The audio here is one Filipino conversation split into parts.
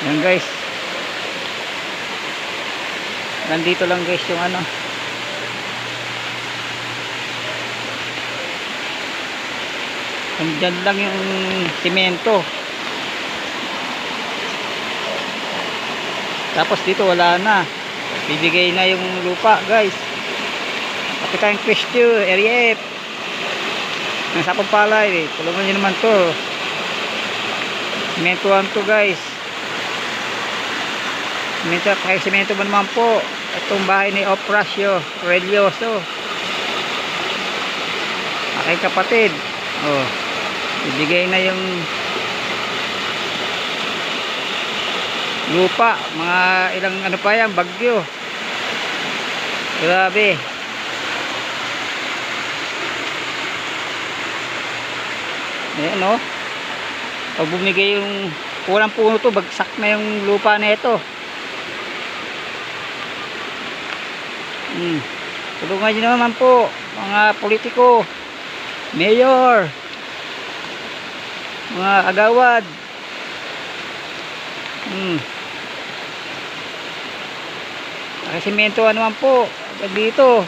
Yan guys. Nandito lang guys yung ano. Nandyan lang yung simento. Tapos dito wala na. Bibigay na yung lupa guys. Kapitan Christio, F. Ng sapang palay. Tulungan nyo naman to. Simentohan to guys. Simento, kaya simento mo naman po. Itong bahay ni Oprasio Relioso. Aking kapatid. Oh. Ibigay na yung lupa. Mga ilang ano pa yan, bagyo. Grabe. Ayan oh. Pag bumigay yung kulang puno to, bagsak na yung lupa na ito. Hmm. Tulungan nyo naman po, mga politiko, mayor, mga agawad. Hmm. Nakasimento naman po, agad dito.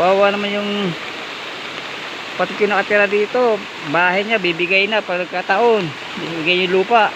Wawa naman yung pati yung nakatira dito, bahay niya bibigay na pagkataon, bibigay yung lupa.